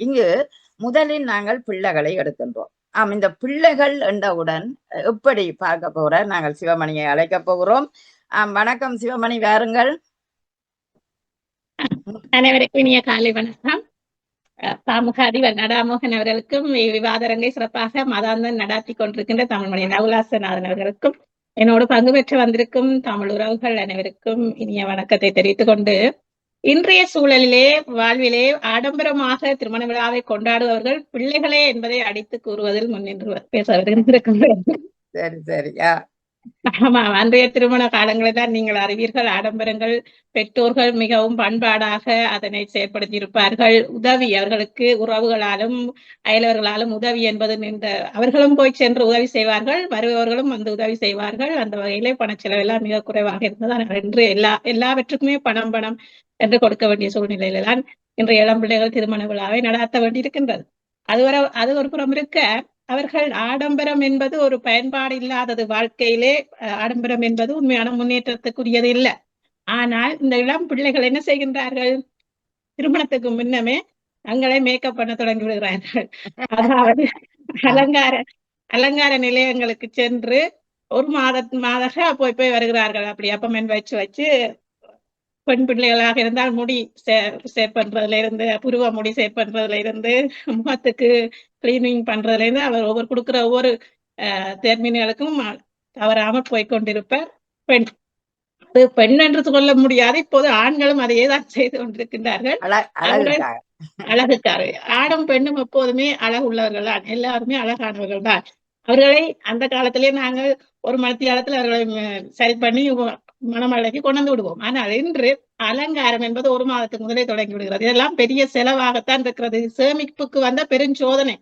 இங்கு முதலில் நாங்கள் பிள்ளைகளை எடுக்கின்றோம். ஆம் இந்த பிள்ளைகள் என்றவுடன் எப்படி பார்க்க போற? நாங்கள் சிவமணியை அழைக்க போகிறோம். ஆம் வணக்கம் சிவமணி வாருங்கள். அனைவருக்கும் இனிய காலை வணக்கம். அஹ் அதிபர் நடாமோகன் அவர்களுக்கும் விவாதரங்கை சிறப்பாக மதாந்தன் நடாத்தி கொண்டிருக்கின்ற தமிழ்மணி நவுலாசநாதன் அவர்களுக்கும் என்னோடு பங்கு பெற்று வந்திருக்கும் தமிழ் உறவுகள் அனைவருக்கும் இனிய வணக்கத்தை தெரிவித்துக் கொண்டு இன்றைய சூழலிலே வாழ்விலே ஆடம்பரமாக திருமண விழாவை கொண்டாடுபவர்கள் பிள்ளைகளே என்பதை அடித்து கூறுவதில் முன்னின்று பேச வருகின்றேன் சரி சரியா ஆமா அன்றைய திருமண காலங்களில் தான் நீங்கள் அறிவீர்கள். ஆடம்பரங்கள் பெற்றோர்கள் மிகவும் பண்பாடாக அதனை செயற்படுத்தியிருப்பார்கள். உதவி அவர்களுக்கு உறவுகளாலும் அயலவர்களாலும் உதவி என்பது இந்த அவர்களும் போய் சென்று உதவி செய்வார்கள் வருபவர்களும் வந்து உதவி செய்வார்கள். அந்த வகையிலே பணச்செலவெல்லாம் மிக குறைவாக இருந்தது என்று எல்லா எல்லாவற்றுக்குமே பணம் பணம் என்று கொடுக்க வேண்டிய சூழ்நிலையில தான் இன்றைய இளம் பிள்ளைகள் திருமண விழாவை நடாத்த வேண்டியிருக்கின்றது. அது ஒரு அது ஒரு புறம் இருக்க அவர்கள் ஆடம்பரம் என்பது ஒரு பயன்பாடு இல்லாதது. வாழ்க்கையிலே ஆடம்பரம் என்பது உண்மையான முன்னேற்றத்துக்குரியது இல்லை. ஆனால் இந்த இளம் பிள்ளைகள் என்ன செய்கின்றார்கள்? திருமணத்துக்கு முன்னமே தங்களை மேக்கப் பண்ண தொடங்கி விடுகிறார்கள். அதாவது அலங்கார அலங்கார நிலையங்களுக்கு சென்று ஒரு மாத மாதாக போய் போய் வருகிறார்கள். அப்படி அப்பமென் வச்சு வச்சு பெண் பிள்ளைகளாக இருந்தால் முடி சே சேவ் பண்றதுல இருந்து புருவ முடி சேவ் பண்றதுல இருந்து முகத்துக்கு கிளீனிங் பண்றதுல இருந்து அவர் ஒவ்வொரு கொடுக்கிற ஒவ்வொரு தேர்மின்களுக்கும் தவறாமல் போய் கொண்டிருப்பார் பெண் அது பெண் என்று சொல்ல முடியாது. இப்போது ஆண்களும் அதையே தான் செய்து கொண்டிருக்கின்றார்கள். அழ அழகுக்காக அழகுக்கார ஆடும் பெண்ணும் எப்போதுமே அழகு உள்ளவர்கள் தான். எல்லாருமே அழகானவர்கள் தான். அவர்களை அந்த காலத்திலே நாங்கள் ஒரு மனத்தியாலத்தில் அவர்களை சரி பண்ணி உ- மணமலைக்கு கொண்டு வந்து விடுவோம். ஆனால் இன்று அலங்காரம் என்பது ஒரு மாதத்துக்கு முதலே தொடங்கி விடுகிறது. இதெல்லாம் பெரிய செலவாகத்தான் இருக்கிறது. சேமிப்புக்கு வந்த பெருஞ்சோதனை.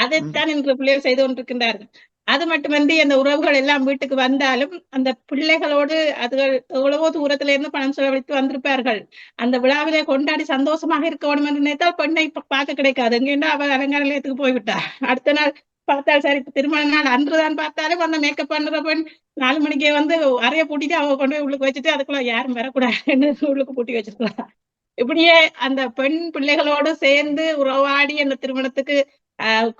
அதைத்தான் இன்று பிள்ளைகள் செய்து கொண்டிருக்கின்றார்கள். அது மட்டுமின்றி அந்த உறவுகள் எல்லாம் வீட்டுக்கு வந்தாலும் அந்த பிள்ளைகளோடு அதுகள் எவ்வளவோ தூரத்துல இருந்து பணம் செலவழித்து வந்திருப்பார்கள். அந்த விழாவிலே கொண்டாடி சந்தோஷமாக இருக்க வேண்டும் என்று நினைத்தால் பெண்ணை இப்ப பார்க்க கிடைக்காது. எங்கேண்டா அவ அலங்கார நிலையத்துக்கு போய்விட்டா. அடுத்த நாள் பார்த்தால் சரி திருமண நாள் அன்றுதான் பார்த்தாலும் அந்த மேக்கப் பண்ற பெண் நாலு மணிக்கே வந்து அறைய பூட்டிட்டு அவங்க கொண்டு போய் உள்ளுக்கு வச்சுட்டு அதுக்குள்ள யாரும் வரக்கூடாதுன்னு உள்ளுக்கு பூட்டி வச்சிருக்கலாம் இப்படியே அந்த பெண் பிள்ளைகளோடு சேர்ந்து உறவாடி அந்த திருமணத்துக்கு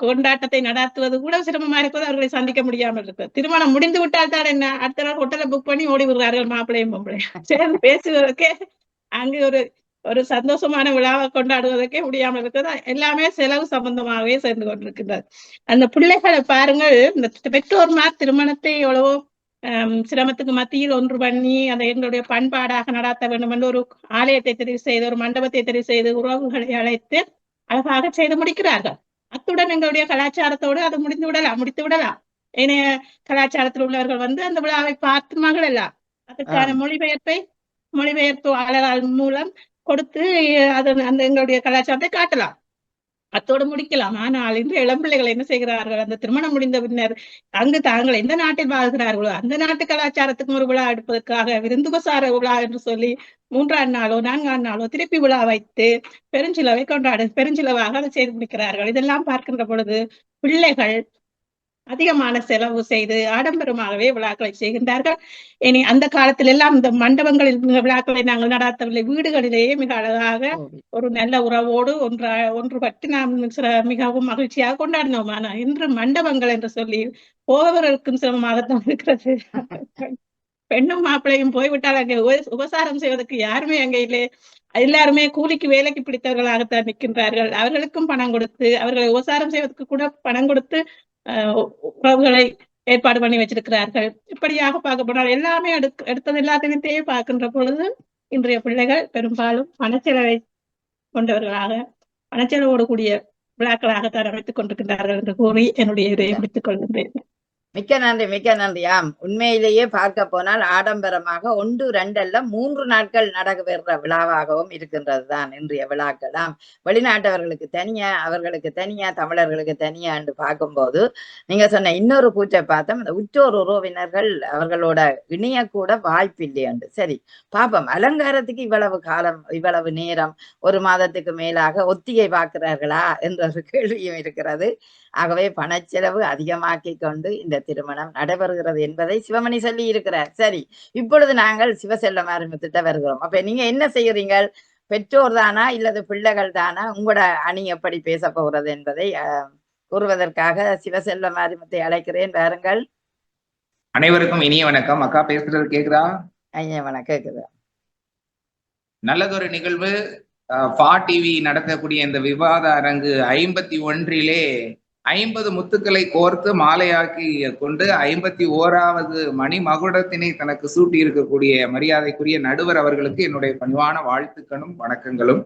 கொண்டாட்டத்தை நடாத்துவது கூட சிரமமா இருப்பது அவர்களை சந்திக்க முடியாமல் இருக்கு திருமணம் முடிந்து விட்டால் தான் என்ன? அடுத்த நாள் ஹோட்டலை புக் பண்ணி ஓடி விடுறார்கள் மாப்பிள்ளையும் பொம்பளையும். சேர்ந்து பேசுவதற்கே அங்கு ஒரு ஒரு சந்தோஷமான விழாவை கொண்டாடுவதற்கே முடியாமல் இருக்கிறது? எல்லாமே செலவு சம்பந்தமாகவே சேர்ந்து கொண்டிருக்கின்றது. அந்த பிள்ளைகளை பாருங்கள். இந்த பெற்றோர்மார் திருமணத்தை எவ்வளவோ சிரமத்துக்கு மத்தியில் ஒன்று பண்ணி அதை எங்களுடைய பண்பாடாக நடாத்த வேண்டும் என்று ஒரு ஆலயத்தை தெரிவு செய்து ஒரு மண்டபத்தை தெரிவு செய்து உறவுகளை அழைத்து அழகாக செய்து முடிக்கிறார்கள். அத்துடன் எங்களுடைய கலாச்சாரத்தோடு அது முடிந்து விடலாம் முடித்து விடலாம். ஏனைய கலாச்சாரத்தில் உள்ளவர்கள் வந்து அந்த விழாவை பார்த்து மகிழலாம். அதற்கான மொழிபெயர்ப்பை மொழிபெயர்ப்பாளர்கள் மூலம் கொடுத்து அது அந்த எங்களுடைய கலாச்சாரத்தை காட்டலாம். அத்தோடு முடிக்கலாம். ஆனால் இன்று இளம்பிள்ளைகள் என்ன செய்கிறார்கள்? அந்த திருமணம் முடிந்த பின்னர் அங்கு தாங்கள் எந்த நாட்டில் வாழ்கிறார்களோ அந்த நாட்டு கலாச்சாரத்துக்கு ஒரு விழா எடுப்பதற்காக விருந்துபசார விழா என்று சொல்லி மூன்றாம் நாளோ நான்காம் நாளோ திருப்பி விழா வைத்து பெருஞ்சிலவை கொண்டாடு பெருஞ்சிலவாக அதை செய்து முடிக்கிறார்கள். இதெல்லாம் பார்க்கின்ற பொழுது பிள்ளைகள் அதிகமான செலவு செய்து ஆடம்பரமாகவே விழாக்களை செய்கின்றார்கள். இனி அந்த காலத்தில் எல்லாம் இந்த மண்டபங்களில் விழாக்களை நாங்கள் நடாத்தவில்லை. வீடுகளிலேயே மிக அழகாக ஒரு நல்ல உறவோடு ஒன்றா ஒன்றுபட்டு நாம் மிகவும் மகிழ்ச்சியாக கொண்டாடினோம். ஆனா இன்று மண்டபங்கள் என்று சொல்லி போபவர்களுக்கும் சிரமமாகத்தான் இருக்கிறது. பெண்ணும் மாப்பிள்ளையும் போய்விட்டால் அங்கே உப- உபசாரம் செய்வதற்கு யாருமே அங்கே இல்லை. எல்லாருமே கூலிக்கு வேலைக்கு பிடித்தவர்களாகத்தான் நிற்கின்றார்கள். அவர்களுக்கும் பணம் கொடுத்து அவர்களை உபசாரம் செய்வதற்கு கூட பணம் கொடுத்து உறவுகளை ஏற்பாடு பண்ணி வச்சிருக்கிறார்கள். இப்படியாக பார்க்க போனால் எல்லாமே எடுக்க எடுத்தது எல்லாத்தையும் பார்க்கின்ற பொழுது இன்றைய பிள்ளைகள் பெரும்பாலும் பணச்செலவை கொண்டவர்களாக பணச்செலவோடு கூடிய விழாக்களாகத்தான் அமைத்துக் கொண்டிருக்கின்றார்கள் என்று கூறி என்னுடைய இதை முடித்துக் கொள்கின்றேன். மிக்க நன்றி மிக்க நன்றி. ஆம் உண்மையிலேயே பார்க்க போனால் ஆடம்பரமாக ஒன்று ரெண்டல்ல மூன்று நாட்கள் நடைபெறுற விழாவாகவும் இருக்கின்றது தான் இன்றைய விழாக்கள். ஆம் வெளிநாட்டவர்களுக்கு தனியா அவர்களுக்கு தனியா தமிழர்களுக்கு தனியா என்று பார்க்கும்போது நீங்க சொன்ன இன்னொரு பூச்சை பார்த்தோம் இந்த உற்றோர் உறவினர்கள் அவர்களோட இணையக்கூட வாய்ப்பில்லை என்று. சரி பாப்போம். அலங்காரத்துக்கு இவ்வளவு காலம் இவ்வளவு நேரம் ஒரு மாதத்துக்கு மேலாக ஒத்திகை பார்க்கிறார்களா என்ற ஒரு கேள்வியும் இருக்கிறது. ஆகவே பணச்செலவு அதிகமாக்கி கொண்டு இந்த திருமணம் நடைபெறுகிறது என்பதை சிவமணி சொல்லி இருக்கிறார் சரி இப்பொழுது நாங்கள் சிவசெல்லம் ஆரம்பித்துட்ட வருகிறோம். அப்ப நீங்க என்ன செய்யறீங்க பெற்றோர் தானா இல்லது பிள்ளைகள் தானா? உங்களோட அணி எப்படி பேச போகிறது என்பதை கூறுவதற்காக சிவசெல்வ மாரிமுத்தை அழைக்கிறேன். பாருங்கள் அனைவருக்கும் இனிய வணக்கம். அக்கா பேசுறது கேக்குதா? ஐயா வணக்கம். கேக்குது. நல்லதொரு நிகழ்வு. ஃபா டிவி நடத்தக்கூடிய இந்த விவாத அரங்கு ஐம்பத்தி ஒன்றிலே ஐம்பது முத்துக்களை கோர்த்து மாலையாக்கி கொண்டு ஐம்பத்தி ஓராவது மணி மகுடத்தினை தனக்கு சூட்டி இருக்கக்கூடிய மரியாதைக்குரிய நடுவர் அவர்களுக்கு என்னுடைய பணிவான வாழ்த்துக்களும் வணக்கங்களும்.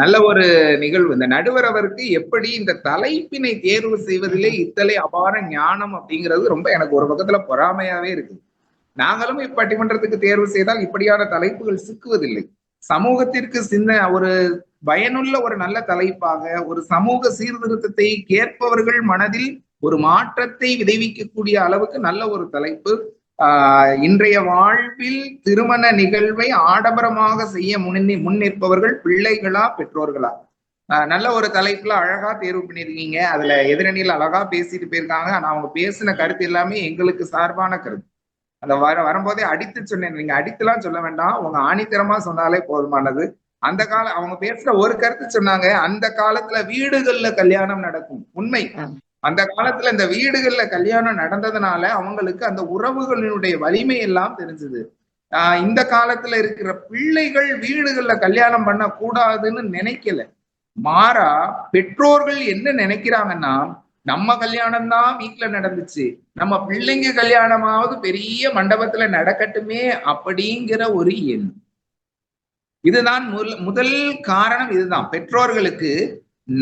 நல்ல ஒரு நிகழ்வு. இந்த நடுவர் அவருக்கு எப்படி இந்த தலைப்பினை தேர்வு செய்வதிலே இத்தலை அபார ஞானம் அப்படிங்கிறது ரொம்ப எனக்கு ஒரு பக்கத்துல பொறாமையாவே இருக்கு. நாங்களும் இப்பட்டிமன்றத்துக்கு தேர்வு செய்தால் இப்படியான தலைப்புகள் சிக்குவதில்லை. சமூகத்திற்கு சின்ன ஒரு பயனுள்ள ஒரு நல்ல தலைப்பாக ஒரு சமூக சீர்திருத்தத்தை கேட்பவர்கள் மனதில் ஒரு மாற்றத்தை விளைவிக்கக்கூடிய அளவுக்கு நல்ல ஒரு தலைப்பு. ஆஹ் இன்றைய வாழ்வில் திருமண நிகழ்வை ஆடம்பரமாக செய்ய முன்னி முன் நிற்பவர்கள் பிள்ளைகளா பெற்றோர்களா? ஆஹ் நல்ல ஒரு தலைப்புல அழகா தேர்வு பண்ணிருக்கீங்க அதுல எதிரணியில் அழகா பேசிட்டு போயிருக்காங்க. ஆனா அவங்க பேசின கருத்து எல்லாமே எங்களுக்கு சார்பான கருத்து. அந்த வர வரும்போதே அடித்து சொன்னேன். நீங்க அடித்துலாம் சொல்ல வேண்டாம். உங்க ஆணித்தரமா சொன்னாலே போதுமானது. அந்த கால அவங்க பேசுற ஒரு கருத்து சொன்னாங்க அந்த காலத்துல வீடுகள்ல கல்யாணம் நடக்கும். உண்மை. அந்த காலத்துல இந்த வீடுகள்ல கல்யாணம் நடந்ததுனால அவங்களுக்கு அந்த உறவுகளினுடைய வலிமை எல்லாம் தெரிஞ்சது. ஆஹ் இந்த காலத்துல இருக்கிற பிள்ளைகள் வீடுகள்ல கல்யாணம் பண்ண கூடாதுன்னு நினைக்கல. மாறா பெற்றோர்கள் என்ன நினைக்கிறாங்கன்னா நம்ம கல்யாணம் தான் வீட்டுல நடந்துச்சு. நம்ம பிள்ளைங்க கல்யாணமாவது பெரிய மண்டபத்துல நடக்கட்டுமே அப்படிங்கிற ஒரு எண்ணம். இதுதான் முதல் முதல் காரணம் இதுதான். பெற்றோர்களுக்கு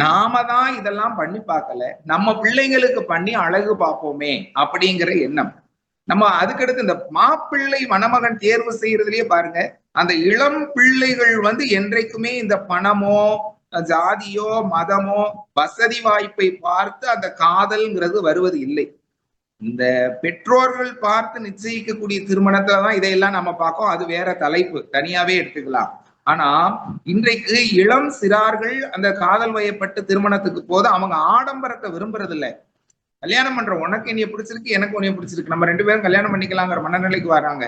நாம தான் இதெல்லாம் பண்ணி பார்க்கல. நம்ம பிள்ளைங்களுக்கு பண்ணி அழகு பார்ப்போமே அப்படிங்கிற எண்ணம். நம்ம அதுக்கடுத்து இந்த மாப்பிள்ளை மணமகன் தேர்வு செய்யறதுலயே பாருங்க அந்த இளம் பிள்ளைகள் வந்து என்றைக்குமே இந்த பணமோ ஜாதியோ மதமோ வசதி வாய்ப்பை பார்த்து அந்த காதல்ங்கிறது வருவது இல்லை. இந்த பெற்றோர்கள் பார்த்து நிச்சயிக்கக்கூடிய திருமணத்துல தான் இதையெல்லாம் நம்ம பார்க்கோம். அது வேற தலைப்பு. தனியாவே எடுத்துக்கலாம். ஆனா இன்றைக்கு இளம் சிறார்கள் அந்த காதல் வயப்பட்டு திருமணத்துக்கு போது அவங்க ஆடம்பரத்தை விரும்புறது இல்ல கல்யாணம் பண்ற உனக்கு என்னைய பிடிச்சிருக்கு எனக்கு உன்னைய பிடிச்சிருக்கு. நம்ம ரெண்டு பேரும் கல்யாணம் பண்ணிக்கலாங்கிற மனநிலைக்கு வராங்க.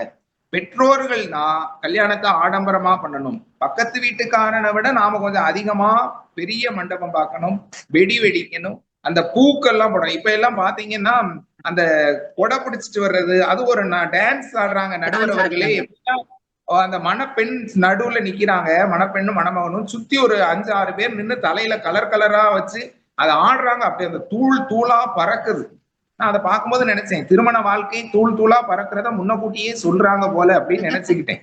பெற்றோர்கள் தான் கல்யாணத்தை ஆடம்பரமா பண்ணணும். பக்கத்து வீட்டுக்காரனை விட நாம கொஞ்சம் அதிகமா பெரிய மண்டபம் பார்க்கணும் வெடி வெடிக்கணும் அந்த பூக்கள்லாம் போடணும். இப்ப எல்லாம் பாத்தீங்கன்னா அந்த கொடை பிடிச்சிட்டு வர்றது அது ஒரு டான்ஸ் ஆடுறாங்க நடுவர் அவர்களே எப்படின்னா அந்த மணப்பெண் நடுவுல நிக்கிறாங்க. மணப்பெண்ணும் மணமகனும் சுத்தி ஒரு அஞ்சு ஆறு பேர் நின்று தலையில கலர் கலரா வச்சு அதை ஆடுறாங்க. அப்படி அந்த தூள் தூளா பறக்குது. நான் அதை பார்க்கும்போது நினைச்சேன் திருமண வாழ்க்கை தூள் தூளா பறக்கிறத முன்னக்கூட்டியே சொல்றாங்க போல அப்படின்னு நினைச்சுக்கிட்டேன்.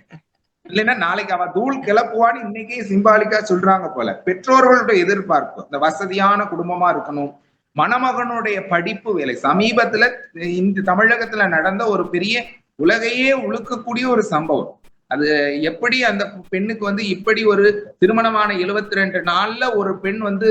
இல்லைன்னா நாளைக்கு அவன் தூள் கிளப்புவான்னு இன்னைக்கே சிம்பாலிக்கா சொல்றாங்க போல. பெற்றோர்களுடைய எதிர்பார்ப்பு இந்த வசதியான குடும்பமா இருக்கணும். மணமகனுடைய படிப்பு வேலை. சமீபத்துல இந்த தமிழகத்துல நடந்த ஒரு பெரிய உலகையே உழுக்கக்கூடிய ஒரு சம்பவம். அது எப்படி அந்த பெண்ணுக்கு வந்து இப்படி ஒரு திருமணமான எழுபத்தி ரெண்டு நாள்ல ஒரு பெண் வந்து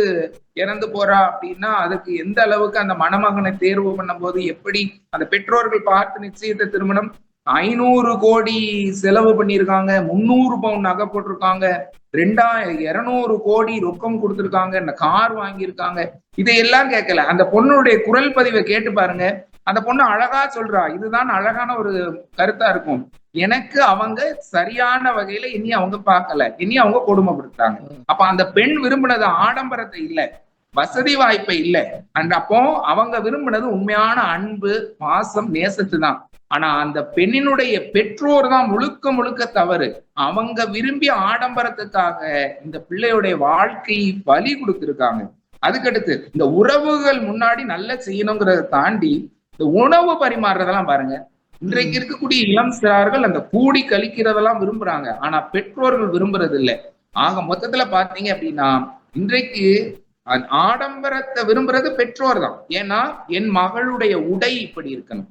இறந்து போறா அப்படின்னா அதுக்கு எந்த அளவுக்கு அந்த மணமகனை தேர்வு பண்ணும்போது எப்படி அந்த பெற்றோர்கள் பார்த்து நிச்சயத்த திருமணம் ஐநூறு கோடி செலவு பண்ணியிருக்காங்க முன்னூறு பவுன் நகை போட்டிருக்காங்க ரெண்டாயிரம் இருநூறு கோடி ரொக்கம் கொடுத்துருக்காங்க இந்த கார் வாங்கியிருக்காங்க. இதையெல்லாம் கேட்கல. அந்த பொண்ணுடைய குரல் பதிவை கேட்டு பாருங்க. அந்த பொண்ணு அழகா சொல்றா இதுதான் அழகான ஒரு கருத்தா இருக்கும். எனக்கு அவங்க சரியான வகையில இனி அவங்க பார்க்கல. இனி அவங்க கொடுமைப்படுத்தாங்க அப்ப அந்த பெண் விரும்பினது ஆடம்பரத்தை இல்ல வசதி வாய்ப்பை இல்ல. அண்ட் அப்போ அவங்க விரும்பினது உண்மையான அன்பு பாசம் நேசத்து தான். ஆனா அந்த பெண்ணினுடைய பெற்றோர் தான் முழுக்க முழுக்க தவறு. அவங்க விரும்பிய ஆடம்பரத்துக்காக இந்த பிள்ளையுடைய வாழ்க்கை பலி கொடுத்திருக்காங்க. அதுக்கடுத்து இந்த உறவுகள் முன்னாடி நல்ல செய்யணுங்கிறத தாண்டி இந்த உணவு பரிமாறுறதெல்லாம் பாருங்க. இன்றைக்கு இருக்கக்கூடிய இளம் சிறார்கள் அந்த கூடி கழிக்கிறதெல்லாம் விரும்புறாங்க. ஆனா பெற்றோர்கள் விரும்புறது இல்லை ஆக மொத்தத்துல பாத்தீங்க அப்படின்னா இன்றைக்கு ஆடம்பரத்தை விரும்புறது பெற்றோர் தான் ஏன்னா என் மகளுடைய உடை இப்படி இருக்கணும்.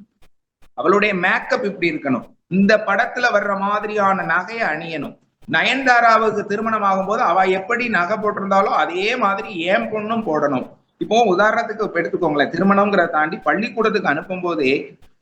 அவளுடைய மேக்கப் இப்படி இருக்கணும். இந்த படத்துல வர்ற மாதிரியான நகையை அணியணும். நயன்தாராவுக்கு திருமணம் ஆகும் போது அவ எப்படி நகை போட்டிருந்தாலோ அதே மாதிரி ஏன் பொண்ணும் போடணும். இப்போ உதாரணத்துக்கு எடுத்துக்கோங்களேன். திருமணம்ங்கிறத தாண்டி பள்ளிக்கூடத்துக்கு அனுப்பும் போதே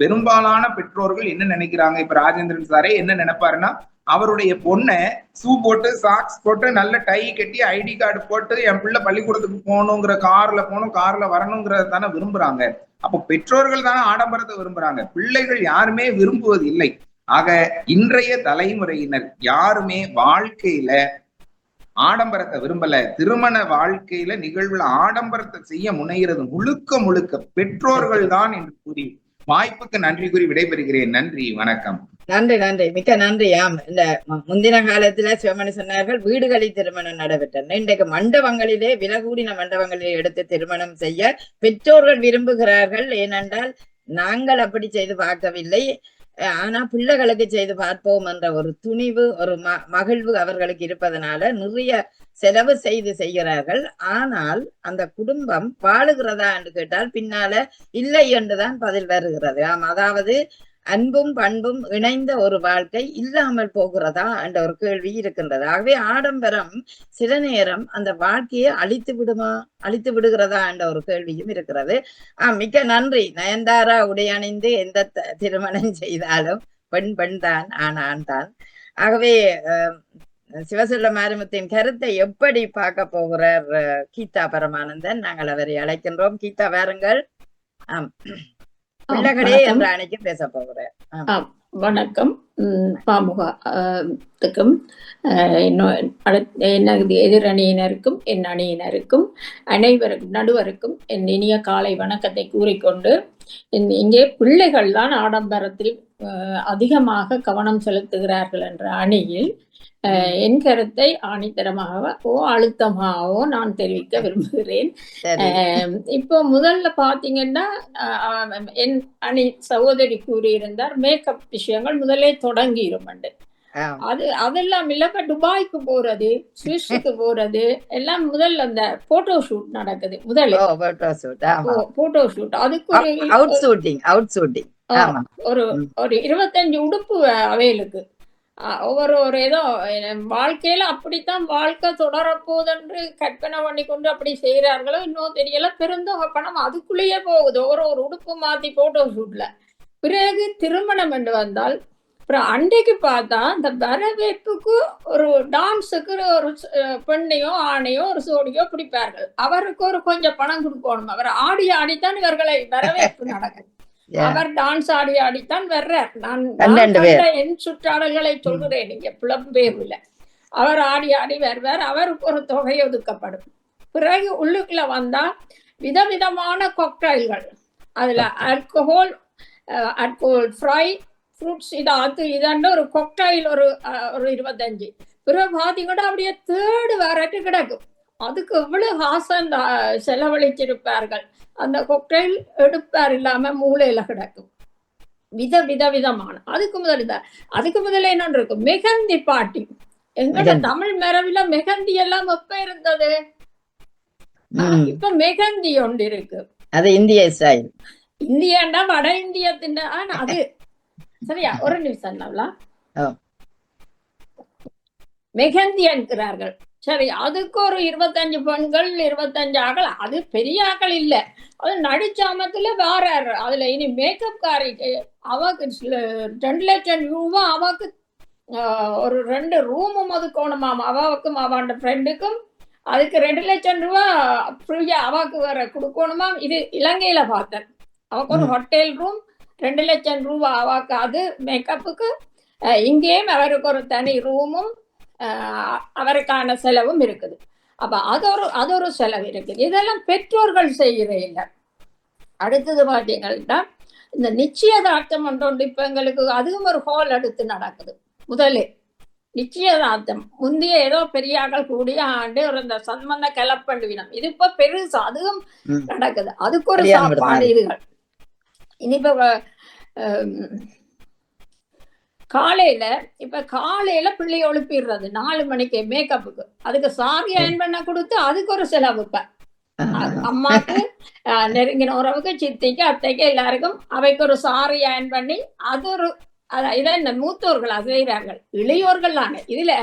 பெரும்பாலான பெற்றோர்கள் என்ன நினைக்கிறாங்க? இப்ப ராஜேந்திரன் சாரே என்ன நினைப்பாருன்னா அவருடைய பொண்ணை ஷூ போட்டு சாக்ஸ் போட்டு நல்ல டை கட்டி ஐடி கார்டு போட்டு என் பிள்ளை பள்ளிக்கூடத்துக்கு போகணுங்கிற கார்ல போகணும் கார்ல வரணுங்கிறத தானே விரும்புறாங்க. அப்போ பெற்றோர்கள் தானே ஆடம்பரத்தை விரும்புறாங்க. பிள்ளைகள் யாருமே விரும்புவது இல்லை ஆக இன்றைய தலைமுறையினர் யாருமே வாழ்க்கையில ஆடம்பரத்தை விரும்பல. திருமண வாழ்க்கையில நிகழ்வுல ஆடம்பரத்தை செய்ய முனைகிறது முழுக்க முழுக்க. பெற்றோர்கள் தான் என்று கூறி வாய்ப்புக்கு நன்றி கூறி விடைபெறுகிறேன். நன்றி வணக்கம். நன்றி நன்றி. மிக்க நன்றி ஆம். இந்த முந்தின காலத்துல சிவமணி சொன்னார்கள் வீடுகளில் திருமணம் நடைபெற்ற இன்றைக்கு மண்டபங்களிலே விலகூடின மண்டபங்களிலே எடுத்து திருமணம் செய்ய பெற்றோர்கள் விரும்புகிறார்கள். ஏனென்றால் நாங்கள் அப்படி செய்து பார்க்கவில்லை. ஆனா பிள்ளைகளுக்கு செய்து பார்ப்போம் என்ற ஒரு துணிவு ஒரு ம மகிழ்வு அவர்களுக்கு இருப்பதனால நிறைய செலவு செய்து செய்கிறார்கள். ஆனால் அந்த குடும்பம் வாழுகிறதா என்று கேட்டால் பின்னால இல்லை என்றுதான் பதில் வருகிறது. ஆம் அதாவது அன்பும் பண்பும் இணைந்த ஒரு வாழ்க்கை இல்லாமல் போகிறதா என்ற ஒரு கேள்வி இருக்கின்றது. ஆகவே ஆடம்பரம் சில நேரம் அந்த வாழ்க்கையை அழித்து விடுமா அழித்து விடுகிறதா என்ற ஒரு கேள்வியும் இருக்கிறது. ஆஹ் மிக்க நன்றி. நயன்தாரா உடையணிந்து எந்த த- திருமணம் செய்தாலும் பெண் பெண் தான் ஆண் ஆண் தான். ஆகவே சிவசெல்ல மாரிமுத்தின் கருத்தை எப்படி பார்க்க போகிறார் கீதா பரமானந்தன்? நாங்கள் அவரை அழைக்கின்றோம். கீதா வாருங்கள். ஆம் பிள்ளைகளே வணக்கம். என்ற அணைக்கு பேச போகிறார் ஆம். வணக்கம். பாமுகத்துக்கும் எனது எதிரணியினருக்கும் என் அணியினருக்கும் அனைவருக்கும் நடுவருக்கும் என் இனிய காலை வணக்கத்தை கூறிக்கொண்டு இந்த- இங்கே பிள்ளைகள் தான் ஆடம்பரத்தில் அதிகமாக கவனம் செலுத்துகிறார்கள் என்ற அணியில் என் கருத்தை ஆணித்தரமாகவோ அழுத்தமாகவோ நான் தெரிவிக்க விரும்புகிறேன். இப்போ முதல்ல பாத்தீங்கன்னா என் அணி சகோதரி கூறியிருந்தார் மேக்கப் விஷயங்கள் முதலே தொடங்கிரும் ஆம். அது அதெல்லாம் இல்ல இப்ப துபாய்க்கு போறது சுவிஸுக்கு போறது எல்லாம் முதல்ல அந்த போட்டோ ஷூட் நடக்குது முதல்ல போட்டோ ஷூட் அதுக்கு ஒரு அவுட் ஷூட்டிங் அவுட் ஷூட்டிங் ஆமா. ஒரு. ஒரு இருபத்தஞ்சு உடுப்பு அவைகளுக்கு. அஹ் ஒவ்வொரு ஒரு ஏதோ வாழ்க்கையில அப்படித்தான் வாழ்க்கை தொடரப்போதென்று கற்பனை பண்ணி கொண்டு அப்படி செய்யறார்களோ இன்னும் தெரியல. பெருந்தொகை பணம் அதுக்குள்ளேயே போகுது. ஒரு ஒரு உடுப்பு மாத்தி போட்டோ ஷூட்ல பிறகு திருமணம் என்று வந்தால் அப்புறம் அன்றைக்கு பார்த்தா இந்த வரவேற்புக்கு ஒரு டான்ஸுக்கு ஒரு பெண்ணையோ ஆணையோ ஒரு சோடியோ பிடிப்பார்கள். அவருக்கு ஒரு கொஞ்சம் பணம் கொடுக்கணும். அவர் ஆடி ஆடித்தான் இவர்களை வரவேற்பு நடக்கும். அவர் டான்ஸ் ஆடி ஆடித்தான் வர்றார். நான் என் சுற்றாடல்களை சொல்கிறேன் நீங்க புலம்பெயர்வில் அவர் ஆடி ஆடி வருவார். அவருக்கு ஒரு தொகை ஒதுக்கப்படும். பிறகு உள்ளுக்குள்ள வந்தா விதவிதமான கொக்டைல்கள் அதுல ஆல்கஹால் ஆல்கஹால் ஃப்ரை ஃப்ரூட்ஸ் இது அது இதாண்டு ஒரு கொக்டைல் ஒரு ஒரு இருபத்தஞ்சு. பிறகு பார்த்தீங்கன்னா அப்படியே தேடு வரட்டு கிடக்கும். அதுக்கு எவ்வளவு ஹாசன் செலவழிச்சிருப்பார்கள்? அந்த கொக்டைல் எடுப்பார் இல்லாம மூளையில கிடக்கும். வித வித விதமான. அதுக்கு முதல் இந்த அதுக்கு முதல்ல என்ன இருக்கும்? மெகந்தி பாட்டி. எங்கட. தமிழ் மரபில மெகந்தி எல்லாம் எப்ப இருந்தது. இப்ப மெகந்தி ஒன்று இருக்கு. அது இந்திய ஸ்டைல். இந்தியாண்டா வட இந்தியத்தின் ஆனா அது. சரியா? ஒரு நிமிஷம். மெகந்தி என்கிறார்கள். சரி அதுக்கு ஒரு இருபத்தஞ்சு பெண்கள் இருபத்தஞ்சு ஆக்கள் அது பெரிய ஆக்கள் இல்ல. அது நடிச்சாமத்துல வேற அதுல இனி மேக்கப் காரிக்கு அவக்கு ரெண்டு லட்சம் ரூபா அவக்கு ஒரு ரெண்டு ரூமும் ஒதுக்கணுமாம் அவாவுக்கும் அவாண்ட ஃப்ரெண்டுக்கும் அதுக்கு ரெண்டு லட்சம் ரூபா ஃப்ரீயா அவாக்கு வேற கொடுக்கணுமாம். இது இலங்கையில பார்த்தேன். அவக்கு ஒரு. ஹோட்டல் ரூம் ரெண்டு லட்சம் ரூபா அவாக்கு அது மேக்கப்புக்கு இங்கேயும் அவருக்கு ஒரு தனி ரூமும் அவருக்கான செலவும் இருக்குது. அப்ப அது ஒரு அது ஒரு செலவு இருக்குது. இதெல்லாம் பெற்றோர்கள் செய்கிற இல்லை. அடுத்தது பார்த்தீங்கன்னா இந்த நிச்சயதார்த்தம் ஒன்று இப்ப எங்களுக்கு அதுவும் ஒரு ஹால் எடுத்து நடக்குது. முதலே நிச்சயதார்த்தம். முந்தைய ஏதோ பெரியாக்கள் கூடிய ஆண்டு ஒரு இந்த சம்பந்த கலப்பண்டுவினம் இது இப்ப பெருசு அதுவும். நடக்குது. அதுக்கு ஒரு சாப்பாடு. இதுகள். இனி இப்ப அஹ், காலையில இப்ப காலையில பிள்ளைய எழுப்பிடுறது. நாலு மணிக்கு மேக்கப்புக்கு அதுக்கு சாரி அயன் பண்ண கொடுத்து அதுக்கு ஒரு செலவு இப்ப அம்மாக்கு நெருங்கின உறவுக்கு சித்திக்கு அத்தைக்கு எல்லாருக்கும் அவைக்கு ஒரு சாரி அயன் பண்ணி அது ஒரு இதை இந்த மூத்தோர்களா செய்கிறார்கள் இளையோர்கள் தானே. இதுல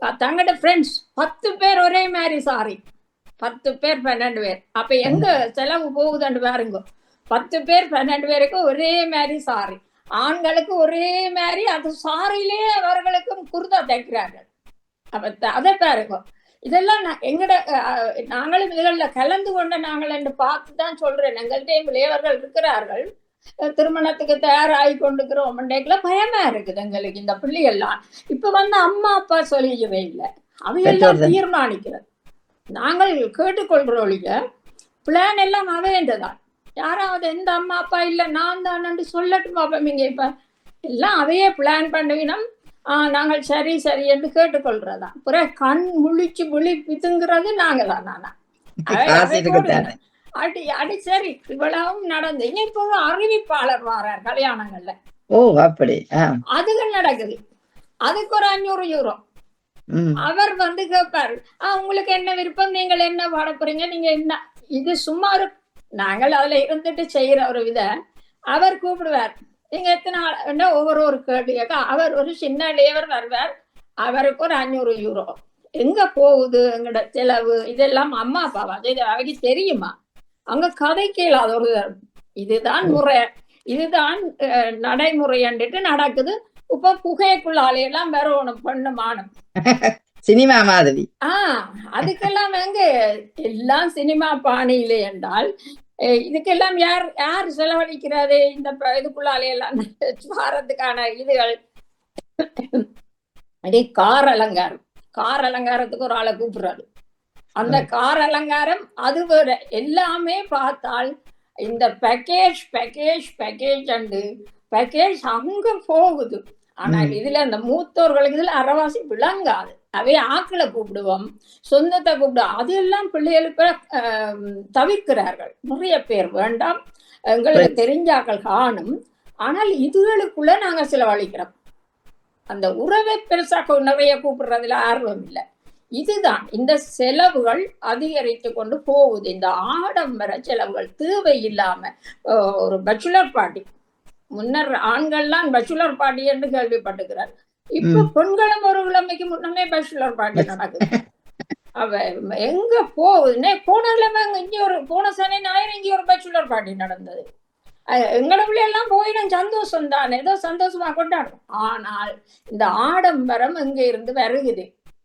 அஹ், தங்களோட ஃப்ரெண்ட்ஸ் பத்து பேர் ஒரே மாதிரி சாரி பத்து பேர் பன்னெண்டு பேர். அப்ப எங்க செலவு போகுதுன்னு பாருங்க. பத்து பேர் பன்னெண்டு பேருக்கு ஒரே மாதிரி சாரி ஆண்களுக்கு ஒரே மாதிரி அது சாரியிலே அவர்களுக்கும் குர்தா தைக்கிறார்கள். அப்ப அதை பாருங்க. இதெல்லாம் நான் எங்கட நாங்களும் இதுகளில் கலந்து கொண்ட நாங்கள் என்று பார்த்து தான் சொல்றேன். எங்கள்கிட்ட இளையவர்கள் இருக்கிறார்கள். திருமணத்துக்கு தயாராகி கொண்டிருக்கிறோம். மண்டேக்குல பயமா இருக்குது எங்களுக்கு இந்த பிள்ளைகள்லாம். இப்ப வந்து அம்மா அப்பா சொல்லிக்கவே இல்லை. அவையெல்லாம். தீர்மானிக்கிறது. நாங்கள் கேட்டுக்கொள்றோழிய பிளான் எல்லாம் அவையன்றதான் யாராவது எந்த அம்மா அப்பா இல்ல நான் தான் சொல்லட்டும் பாப்போம். இங்க இப்ப எல்லாம் அவையே பிளான் பண்ணுவினம் ஆஹ் நாங்கள் சரி சரி என்று கேட்டுக்கொள்றதா? பிறகு கண் முழிச்சு விழி பிதுங்கிறது நாங்க தான் நானா அடி அடி சரி இவ்வளவும் நடந்து. இப்போ ஒரு அறிவிப்பாளர் வரார் கல்யாணங்கள்ல. ஓ அப்படி அதுகள் நடக்குது. அதுக்கு ஒரு அஞ்சூறு யூரோ அவர் வந்து கேட்பாரு உங்களுக்கு என்ன விருப்பம்? நீங்கள் என்ன பாட போறீங்க? நீங்க என்ன? இது சும்மா ஒரு நாங்கள் அதுல இருந்துட்டு செய்யற ஒரு வித. அவர் கூப்பிடுவார். நீங்க எத்தனை ஆள் ஒவ்வொரு ஒரு கேள்வி கேட்க அவர் ஒரு சின்ன லேவர் வருவார். அவருக்கு ஒரு அஞ்சூறு யூரோ. எங்க போகுது எங்கட செலவு இதெல்லாம் அம்மா அப்பாவா? இது அவருக்கு தெரியுமா? அங்க கதை கேளாத ஒரு இதுதான் முறை. இதுதான் அஹ், நடைமுறைன்ட்டு நடக்குது. இப்ப புகைக்குள்ளாலே எல்லாம் வரணும் பெண்ணு மானம் சினிமா மாதிரி. ஆஹ் அதுக்கெல்லாம் எங்க எல்லாம் சினிமா பாணியிலே என்றால் இதுக்கெல்லாம் யார் யார் செலவழிக்கிறது இந்த இதுக்குள்ளாலே எல்லாம் வாரத்துக்கான இதுகள். அதே கார் அலங்காரம். கார் அலங்காரத்துக்கு ஒரு ஆளை கூப்பிடுறாரு. அந்த கார் அலங்காரம் அது வேற எல்லாமே பார்த்தால் இந்த package package package and package அங்க போகுது. ஆனால். இதுல அந்த மூத்தோர்களுக்கு இதுல அறவாசி விளங்காது. அவை ஆக்களை கூப்பிடுவோம் சொந்தத்தை கூப்பிடுவோம். அதெல்லாம் பிள்ளைகளுக்கு தவிர்க்கிறார்கள். நிறைய பேர் வேண்டாம். எங்களுக்கு தெரிஞ்சாக்கள் காணும். ஆனால் இதுகளுக்குள்ள நாங்க செலவழிக்கிறோம். அந்த உறவை பெருசா கொ- நிறைய கூப்பிடுறதுல ஆர்வம் இல்லை. இதுதான். இந்த செலவுகள் அதிகரித்து கொண்டு போகுது. இந்த ஆடம்பர செலவுகள் தேவையில்லாம அஹ், ஒரு பேச்சுலர் பார்ட்டி முன்னர் ஆண்கள்லாம் பேச்சுலர் பார்ட்டி என்று கேள்விப்பட்டுக்கிறார் இப்ப பெண்களும் ஒரு கிழமைக்கு முன்னமே பேச்சுலர் பார்ட்டி நடக்குது. அவ எங்க போகுதுன்னே போன கிழமை இங்க ஒரு போன சனி ஞாயிறு இங்க ஒரு பேச்சுலர் பார்ட்டி நடந்தது. எங்கட எல்லாம் போயிடும் சந்தோஷம் தான். ஏதோ சந்தோஷமா கொண்டாடும் ஆனால் இந்த ஆடம்பரம் எங்க இருந்து வருகுது.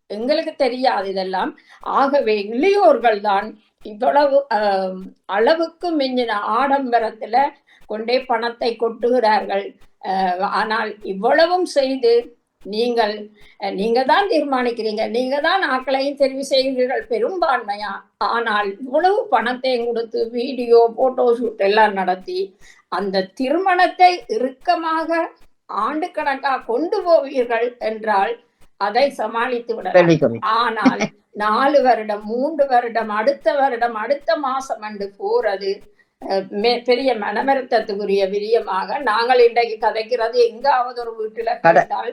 எங்களுக்கு தெரியாது இதெல்லாம். ஆகவே இளையோர்கள் தான் இவ்வளவு அளவுக்கு மிஞ்சின ஆடம்பரத்துல கொண்டே பணத்தை கொட்டுகிறார்கள். ஆஹ், ஆனால் இவ்வளவும் செய்து நீங்கள் நீங்க தான் தீர்மானிக்கிறீங்க நீங்க தான் ஆக்களையும் தெரிவு செய்கிறீர்கள் பெரும்பான்மையா? ஆனால் இவ்வளவு பணத்தையும் கொடுத்து வீடியோ போட்டோ ஷூட் எல்லாம் நடத்தி அந்த திருமணத்தை இறுக்கமாக ஆண்டு கணக்கா கொண்டு போவீர்கள் என்றால் அதை சமாளித்து விட கேள்விக்குறி ஆனால் நாலு வருடம் மூன்று வருடம் அடுத்த வருடம் அடுத்த மாசம் அண்டு போறது பெரிய மனமருத்தத்துக்குரிய விரியமாக நாங்கள் இன்றைக்கு கதைக்கிறது. எங்காவது ஒரு வீட்டுல கட- கேட்டால்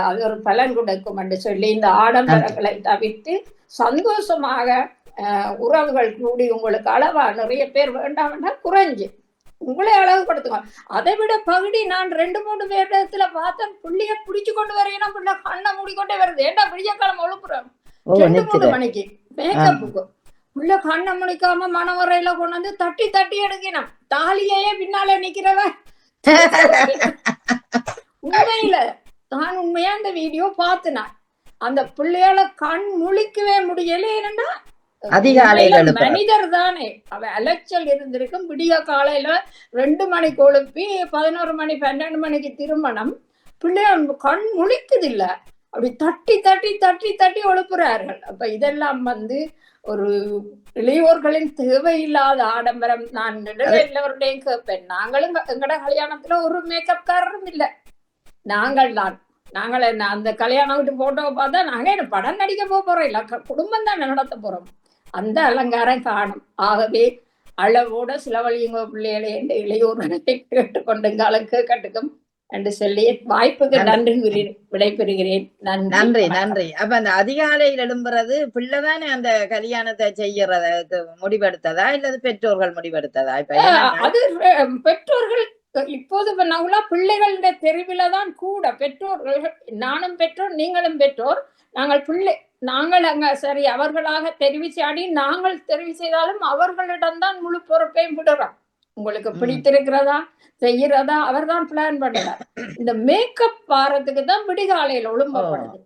அது ஒரு பலன் கொடுக்கும் என்று சொல்லி இந்த ஆடம்பரங்களை தவிர்த்து சந்தோஷமாக உறவுகள் கூடி உங்களுக்கு அளவா நிறைய பேர் வேண்டாம் வேண்டாம் குறைஞ்சு. உங்களே அழகுபடுத்துங்க அதை விட பகுதி நான் ரெண்டு மூணு பேரிடத்துல பார்த்தேன் புள்ளிய பிடிச்சு கொண்டு வரையணும் புள்ள கண்ணை மூடிக்கொண்டே வருது. ஏண்டா விடிய காலம் எழுப்புறோம் ஓ ரெண்டு மூணு மணிக்கு மேக்கப்புக்கு உள்ள கண்ணை முடிக்காம மணவரையில கொண்டு வந்து தட்டி தட்டி எடுக்கணும் தாலியையே பின்னால நிக்கிறவ. உண்மையில. நான் உண்மையா இந்த வீடியோ பார்த்தேன்? அந்த பிள்ளையால கண் முழிக்கவே முடியல ஏன்னா அதிகாலையில. மனிதர் தானே. அவ அலைச்சல் இருந்திருக்கும். விடிய காலையில ரெண்டு மணிக்கு எழுப்பி பதினோரு மணி பன்னெண்டு மணிக்கு திருமணம். பிள்ளையார் கண் முழிக்குது இல்ல அப்படி தட்டி தட்டி தட்டி தட்டி எழுப்புறார்கள் அப்ப இதெல்லாம் வந்து ஒரு இளையோர்களின் தேவையில்லாத ஆடம்பரம். நான் எல்லாவருடையும் கேட்பேன். நாங்களும் எங்கட கல்யாணத்துல ஒரு மேக்கப் காரரும் இல்ல. நாங்கள் தான். நாங்கள் அந்த கல்யாணம் விட்டு போட்டோவை பார்த்தா நாங்க என்ன படம் நடிக்க போக போறோம் இல்ல குடும்பம் தான் நடத்த போறோம். அந்த அலங்காரம் காணும். ஆகவே அளவோட சிலவழியுங்க பிள்ளைகளை என்று இளையோர்களை கேட்டுக்கொண்டுங்காலம் கேட்கட்டுக்கும் என்று சொல்லி வாய்ப்புக்கு நன்றி. கூறி விடைபெறுகிறேன். நன்றி நன்றி அப்ப அந்த அதிகாலையில் எழும்புறது பிள்ளைதானே அந்த கல்யாணத்தை செய்யறத முடிவெடுத்ததா இல்லது பெற்றோர்கள் முடிவெடுத்ததா? இப்ப அது பெற்றோர்கள் இப்போது நாங்களா பிள்ளைகளுடைய தெருவில தான் கூட பெற்றோர்கள் நானும் பெற்றோர் நீங்களும் பெற்றோர் நாங்கள் பிள்ளை நாங்கள் அங்க சரி அவர்களாக தெரிவு செய்யாடி நாங்கள் தெரிவு செய்தாலும் அவர்களிடம்தான் முழு பொறுப்பையும் விடுறோம். உங்களுக்கு. பிடித்திருக்கிறதா? செய்யறதா அவர்தான் பிளான் பண்ணுறார். இந்த மேக்கப் வாரத்துக்கு தான் விடிகாலையில ஒழும்பப்படுது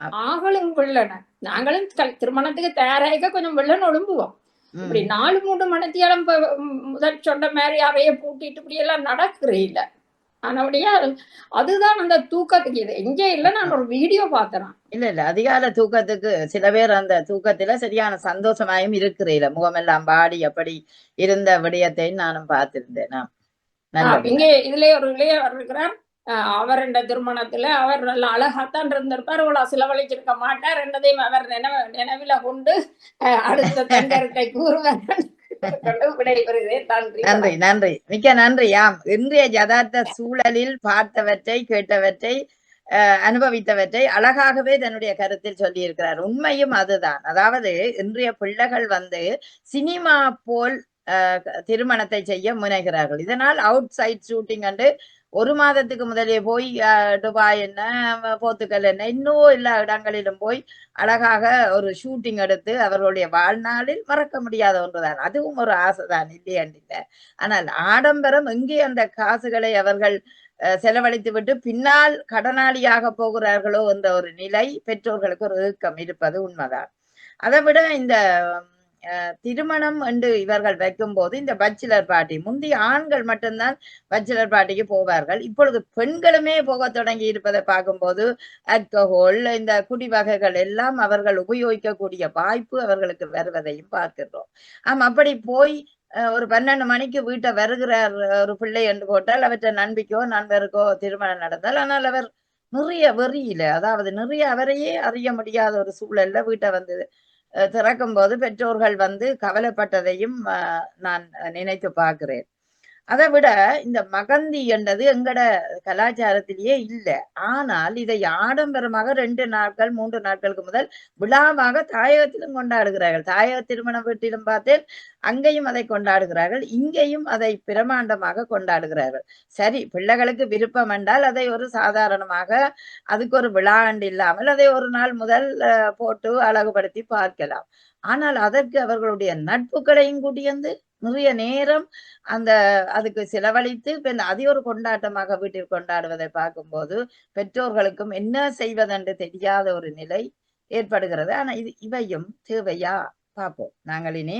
அப்~ ஆகளும் வெள்ளன நாங்களும் திருமணத்துக்கு தயாராக கொஞ்சம் வெள்ளன ஒழும்புவோம். இப்படி நாலு மூணு மணித்தியாலம் முதல் சொன்ன மாதிரி அறைய பூட்டிட்டு இப்படி எல்லாம் நடக்குற இல்ல. ஆனபடியா அதுதான் அந்த தூக்கத்துக்கு இது. எங்கே இல்லை நான் ஒரு வீடியோ பார்த்தேன் இல்ல இல்ல அதிகால தூக்கத்துக்கு சில பேர் அந்த தூக்கத்துல சரியான சந்தோஷமாயும் இருக்கிறீல முகமெல்லாம் பாடி அப்படி இருந்த விடயத்தை நானும் பார்த்திருந்தேன். நான் இங்கே இதுல ஒரு இளையவர் இருக்கிறார். ஆஹ் அவர் திருமணத்துல அவர் நல்ல அழகாத்தான் இருந்திருப்பார். இவ்வளவு செலவழிச்சிருக்க மாட்டார் என்னதையும் அவர் நினைவு நினைவில கொண்டு அடுத்த தங்கரத்தை கூறுவார். நன்றி. நன்றி மிக்க நன்றி. ஆம். இன்றைய யதார்த்த சூழலில் பார்த்தவற்றை கேட்டவற்றை அனுபவித்தவற்றை அழகாகவே தன்னுடைய கருத்தில் சொல்லியிருக்கிறார். உண்மையும் அதுதான். அதாவது இன்றைய பிள்ளைகள் வந்து சினிமா போல் திருமணத்தை செய்ய முனைகிறார்கள். இதனால் அவுட் சைட் ஷூட்டிங் என்று ஒரு மாதத்துக்கு முதலே போய் அஹ், துபாய் என்ன போர்த்துக்கல் என்ன இன்னும் எல்லா இடங்களிலும் போய் அழகாக ஒரு ஷூட்டிங் எடுத்து அவர்களுடைய வாழ்நாளில் மறக்க முடியாத ஒன்றுதான். அதுவும் ஒரு ஆசைதான் இல்லையண்டில்ல ஆனால் ஆடம்பரம் எங்கே அந்த காசுகளை அவர்கள் அஹ், செலவழித்து விட்டு பின்னால் கடனாளியாக போகிறார்களோ என்ற ஒரு நிலை பெற்றோர்களுக்கு ஒரு ஏக்கம் இருப்பது உண்மைதான். அதை விட இந்த திருமணம் என்று இவர்கள் வைக்கும்போது இந்த பச்சிலர் பாட்டி முந்தைய ஆண்கள் மட்டும்தான் பச்சிலர் பாட்டிக்கு போவார்கள். இப்பொழுது பெண்களுமே போக தொடங்கி இருப்பதை பார்க்கும்போது ஆல்கஹால் இந்த குடி வகைகள் எல்லாம் அவர்கள் உபயோகிக்கக்கூடிய வாய்ப்பு அவர்களுக்கு வருவதையும் பார்க்கிறோம் ஆம் அப்படி போய் அஹ், ஒரு பன்னெண்டு மணிக்கு வீட்டை வருகிறார் ஒரு பிள்ளை என்று போட்டால் அவற்றை நண்பிக்கோ நண்பருக்கோ திருமணம் நடந்தால் ஆனால் அவர் நிறைய வெறியில அதாவது நிறைய அவரையே அறிய முடியாத ஒரு சூழல்ல வீட்டை வந்து திறக்கும் போது பெற்றோர்கள் வந்து கவலைப்பட்டதையும் அஹ், நான் நினைத்து பார்க்கிறேன். அதை விட இந்த மகந்தி என்றது எங்கட கலாச்சாரத்திலேயே இல்லை. ஆனால் இதை ஆடம்பரமாக ரெண்டு நாட்கள் மூன்று நாட்களுக்கு முதல் விழாவாக தாயகத்திலும் கொண்டாடுகிறார்கள். தாயக திருமண வீட்டிலும் பார்த்தேன் அங்கேயும் அதை கொண்டாடுகிறார்கள். இங்கேயும் அதை பிரமாண்டமாக கொண்டாடுகிறார்கள். சரி பிள்ளைகளுக்கு விருப்பம் என்றால் அதை ஒரு சாதாரணமாக அதுக்கு ஒரு விழாண்டு இல்லாமல் அதை ஒரு நாள் முதல் போட்டு அழகுபடுத்தி பார்க்கலாம். ஆனால் அதற்கு அவர்களுடைய நட்புகளையும் கூட்டியந்து நிறைய நேரம் அந்த அதுக்கு செலவழித்து இந்த அதை ஒரு கொண்டாட்டமாக வீட்டில் கொண்டாடுவதை பார்க்கும்போது பெற்றோர்களுக்கும் என்ன செய்வதென்று தெரியாத ஒரு நிலை ஏற்படுகிறது. ஆனா இது இவையும் தேவையா? பார்ப்போம். நாங்கள் இனி